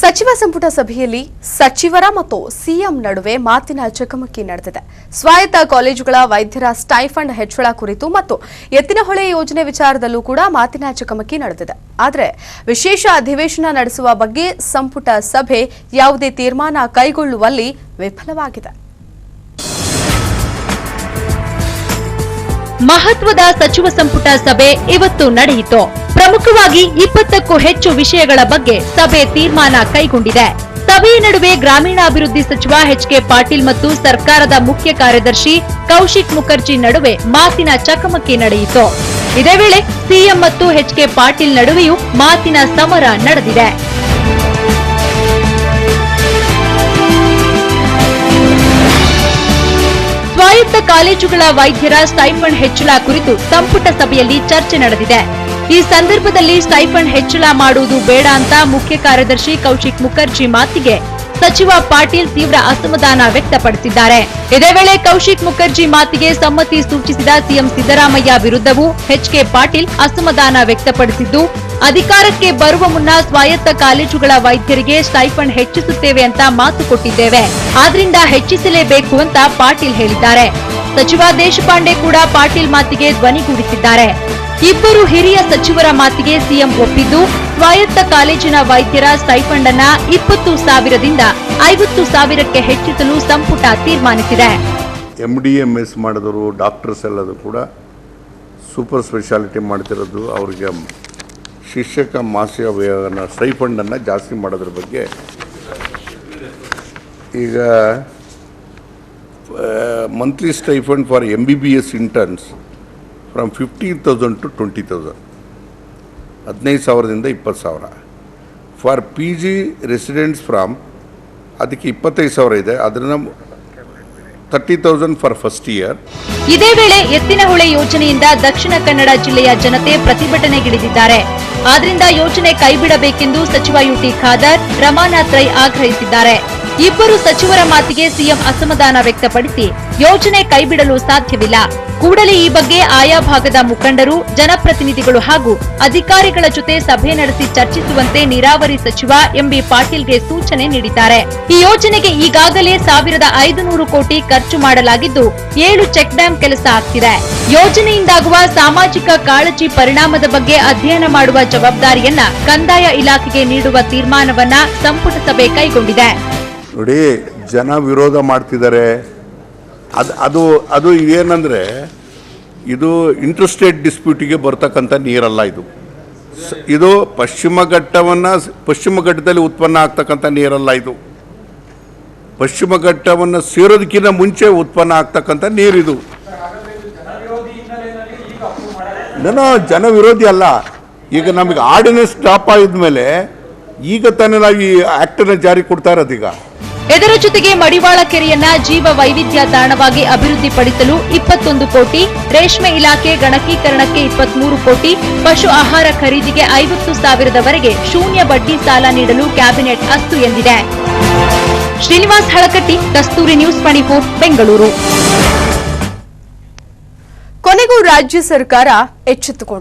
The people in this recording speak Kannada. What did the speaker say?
ಸಚಿವ ಸಂಪುಟ ಸಭೆಯಲ್ಲಿ ಸಚಿವರ ಮತ್ತು ಸಿಎಂ ನಡುವೆ ಮಾತಿನ ಚಕಮಕಿ ನಡೆದಿದೆ. ಸ್ವಾಯತ್ತ ಕಾಲೇಜುಗಳ ವೈದ್ಯರ ಸ್ಟೈಫಂಡ್ ಹೆಚ್ಚಳ ಕುರಿತು ಮತ್ತು ಎತ್ತಿನಹೊಳೆ ಯೋಜನೆ ವಿಚಾರದಲ್ಲೂ ಕೂಡ ಮಾತಿನ ಚಕಮಕಿ ನಡೆದಿದೆ. ಆದರೆ ವಿಶೇಷ ಅಧಿವೇಶನ ನಡೆಸುವ ಬಗ್ಗೆ ಸಂಪುಟ ಸಭೆ ಯಾವುದೇ ತೀರ್ಮಾನ ಕೈಗೊಳ್ಳುವಲ್ಲಿ ವಿಫಲವಾಗಿದೆ. ಮಹತ್ವದ ಸಚಿವ ಸಂಪುಟ ಸಭೆ ಇವತ್ತು ನಡೆಯಿತು. ಪ್ರಮುಖವಾಗಿ ಇಪ್ಪತ್ತಕ್ಕೂ ಹೆಚ್ಚು ವಿಷಯಗಳ ಬಗ್ಗೆ ಸಭೆ ತೀರ್ಮಾನ ಕೈಗೊಂಡಿದೆ. ಸಭೆಯ ನಡುವೆ ಗ್ರಾಮೀಣಾಭಿವೃದ್ಧಿ ಸಚಿವ ಎಚ್ ಕೆ ಪಾಟೀಲ್ ಮತ್ತು ಸರ್ಕಾರದ ಮುಖ್ಯ ಕಾರ್ಯದರ್ಶಿ ಕೌಶಿಕ್ ಮುಖರ್ಜಿ ನಡುವೆ ಮಾತಿನ ಚಕಮಕಿ ನಡೆಯಿತು. ಇದೇ ವೇಳೆ ಸಿಎಂ ಮತ್ತು ಎಚ್ ಕೆ ಪಾಟೀಲ್ ನಡುವೆಯೂ ಮಾತಿನ ಸಮರ ನಡೆದಿದೆ. ಸ್ವಾಯತ್ತ ಕಾಲೇಜುಗಳ ವೈದ್ಯರ ಸ್ಟೈಫಂಡ್ ಹೆಚ್ಚಳ ಕುರಿತು ಸಂಪುಟ ಸಭೆಯಲ್ಲಿ ಚರ್ಚೆ ನಡೆದಿದೆ. ಈ ಸಂದರ್ಭದಲ್ಲಿ ಸ್ಟೈಫಂಡ್ ಹೆಚ್ಚಳ ಮಾಡುವುದು ಬೇಡ ಅಂತ ಮುಖ್ಯ ಕಾರ್ಯದರ್ಶಿ ಕೌಶಿಕ್ ಮುಖರ್ಜಿ ಮಾತಿಗೆ ಸಚಿವ ಪಾಟೀಲ್ ತೀವ್ರ ಅಸಮಾಧಾನ ವ್ಯಕ್ತಪಡಿಸಿದ್ದಾರೆ. ಇದೇ ವೇಳೆ ಕೌಶಿಕ್ ಮುಖರ್ಜಿ ಮಾತಿಗೆ ಸಮ್ಮತಿ ಸೂಚಿಸಿದ ಸಿಎಂ ಸಿದ್ದರಾಮಯ್ಯ ವಿರುದ್ಧವೂ ಎಚ್ಕೆ ಪಾಟೀಲ್ ಅಸಮಾಧಾನ ವ್ಯಕ್ತಪಡಿಸಿದ್ದು, ಅಧಿಕಾರಕ್ಕೆ ಬರುವ ಮುನ್ನ ಸ್ವಾಯತ್ತ ಕಾಲೇಜುಗಳ ವೈದ್ಯರಿಗೆ ಸ್ಟೈಫಂಡ್ ಹೆಚ್ಚಿಸುತ್ತೇವೆ ಅಂತ ಮಾತು ಕೊಟ್ಟಿದ್ದೇವೆ. ಆದ್ರಿಂದ ಹೆಚ್ಚಿಸಲೇಬೇಕು ಅಂತ ಪಾಟೀಲ್ ಹೇಳಿದ್ದಾರೆ. ಸಚಿವ ದೇಶಪಾಂಡೆ ಕೂಡ ಪಾಟೀಲ್ ಮಾತಿಗೆ ಧ್ವನಿಗೂಡಿಸಿದ್ದಾರೆ ಇಬ್ಬರು ಹಿರಿಯ ಸಚಿವರ ಮಾತಿಗೆ ಸಿಎಂ ಒಪ್ಪಿದ್ದು, ಸ್ವಾಯತ್ತ ಕಾಲೇಜಿನ ವೈದ್ಯರ ಸ್ಟೈಫಂಡ್ ಇಪ್ಪತ್ತು ಸಾವಿರದಿಂದ ಐವತ್ತು ಸಾವಿರಕ್ಕೆ ಹೆಚ್ಚಿಸಲು ಸಂಪುಟ ತೀರ್ಮಾನಿಸಿದೆ. ಎಂಡಿಎಂಎಸ್ ಮಾಡಿದವರು, ಡಾಕ್ಟರ್ಸ್ ಎಲ್ಲದೂ ಕೂಡ ಸೂಪರ್ ಸ್ಪೆಷಾಲಿಟಿ ಮಾಡ್ತಿರೋದು ಅವರಿಗೆ ಶಿಕ್ಷಕ ಮಾಸಿಕ ಸ್ಟೈಫಂಡನ್ನು ಜಾಸ್ತಿ ಮಾಡೋದ್ರ ಬಗ್ಗೆ. ಈಗ monthly stipend for M B B S interns from fifteen thousand to twenty thousand ಹದಿನೈದು ಸಾವಿರದಿಂದ ಇಪ್ಪತ್ತು ಸಾವಿರ. For P G residents from ಅದಕ್ಕೆ ಇಪ್ಪತ್ತೈದು ಸಾವಿರ ಇದೆ. ಅದನ್ನು thirty thousand for first year ಇದೇ ವೇಳೆ ಎತ್ತಿನಹೊಳೆ ಯೋಜನೆಯಿಂದ ದಕ್ಷಿಣ ಕನ್ನಡ ಜಿಲ್ಲೆಯ ಜನತೆ ಪ್ರತಿಭಟನೆಗಿಳಿದಿದ್ದಾರೆ. ಆದ್ರಿಂದ ಯೋಜನೆ ಕೈಬಿಡಬೇಕೆಂದು ಸಚಿವ ಯುಟಿ ಖಾದರ್ ರಮಾನಾಥ್ ರೈ ಆಗ್ರಹಿಸಿದ್ದಾರೆ. ಇಬ್ಬರು ಸಚಿವರ ಮಾತಿಗೆ ಸಿಎಂ ಅಸಮಾಧಾನ ವ್ಯಕ್ತಪಡಿಸಿ ಯೋಜನೆ ಕೈಬಿಡಲು ಸಾಧ್ಯವಿಲ್ಲ. ಕೂಡಲೇ ಈ ಬಗ್ಗೆ ಆಯಾ ಭಾಗದ ಮುಖಂಡರು, ಜನಪ್ರತಿನಿಧಿಗಳು ಹಾಗೂ ಅಧಿಕಾರಿಗಳ ಜೊತೆ ಸಭೆ ನಡೆಸಿ ಚರ್ಚಿಸುವಂತೆ ನೀರಾವರಿ ಸಚಿವ ಎಂಬಿ ಪಾಟೀಲ್ಗೆ ಸೂಚನೆ ನೀಡಿದ್ದಾರೆ. ಈ ಯೋಜನೆಗೆ ಈಗಾಗಲೇ ಸಾವಿರದ ಐದು ಕೋಟಿ ಖರ್ಚು ಮಾಡಲಾಗಿದ್ದು, ಏಳು ಚೆಕ್ ಡ್ಯಾಂ ಕೆಲಸ ಆಗ್ತಿದೆ. ಯೋಜನೆಯಿಂದಾಗುವ ಸಾಮಾಜಿಕ ಕಾಳಜಿ ಪರಿಣಾಮದ ಬಗ್ಗೆ ಅಧ್ಯಯನ ಮಾಡುವ ಜವಾಬ್ದಾರಿಯನ್ನ ಕಂದಾಯ ಇಲಾಖೆಗೆ ನೀಡುವ ತೀರ್ಮಾನವನ್ನ ಸಂಪುಟ ಸಭೆ ಕೈಗೊಂಡಿದೆ. ನೋಡಿ ಜನ ವಿರೋಧ ಮಾಡ್ತಿದ್ದಾರೆ. ಅದು ಅದು ಅದು ಏನಂದರೆ ಇದು ಇಂಟ್ರಸ್ಟೇಟ್ ಡಿಸ್ಪ್ಯೂಟಿಗೆ ಬರ್ತಕ್ಕಂಥ ನೀರಲ್ಲ ಇದು. ಇದು ಪಶ್ಚಿಮ ಘಟ್ಟವನ್ನು ಪಶ್ಚಿಮ ಘಟ್ಟದಲ್ಲಿ ಉತ್ಪನ್ನ ಆಗ್ತಕ್ಕಂಥ ನೀರಲ್ಲ ಇದು. ಪಶ್ಚಿಮ ಘಟ್ಟವನ್ನು ಸೇರೋದಕ್ಕಿಂತ ಮುಂಚೆ ಉತ್ಪನ್ನ ಆಗ್ತಕ್ಕಂಥ ನೀರಿದು ನಾನು ಜನ ವಿರೋಧಿ ಅಲ್ಲ. ಈಗ ನಮಗೆ ಆರ್ಡಿನೆನ್ಸ್ ಸ್ಟಾಪ್ ಆಗಿದ್ಮೇಲೆ ಈಗ ತಾನೇ ನಾವು ಈ ಆ್ಯಕ್ಟನ್ನು ಜಾರಿ ಕೊಡ್ತಾ ಇರೋದೀಗ ಇದರ ಜೊತೆಗೆ ಮಡಿವಾಳ ಕೆರೆಯನ್ನ ಜೀವ ವೈವಿಧ್ಯ ತಾಣವಾಗಿ ಅಭಿವೃದ್ಧಿಪಡಿಸಲು ಇಪ್ಪತ್ತೊಂದು ಕೋಟಿ, ರೇಷ್ಮೆ ಇಲಾಖೆ ಗಣಕೀಕರಣಕ್ಕೆ ಇಪ್ಪತ್ಮೂರು ಕೋಟಿ, ಪಶು ಆಹಾರ ಖರೀದಿಗೆ ಐವತ್ತು ಸಾವಿರದವರೆಗೆ ಶೂನ್ಯ ಬಡ್ಡಿ ಸಾಲ ನೀಡಲು ಕ್ಯಾಬಿನೆಟ್ ಅಸ್ತು ಎಂದಿದೆ. ಶ್ರೀನಿವಾಸ್ ಹಳಕಟ್ಟಿ, ಕಸ್ತೂರಿ ನ್ಯೂಸ್ ಮಣಿಪುರ್, ಬೆಂಗಳೂರು. ಕೊನೆಗೂ ರಾಜ್ಯ ಸರ್ಕಾರ ಎಚ್ಚೆತ್ತುಕೊಂಡಿದೆ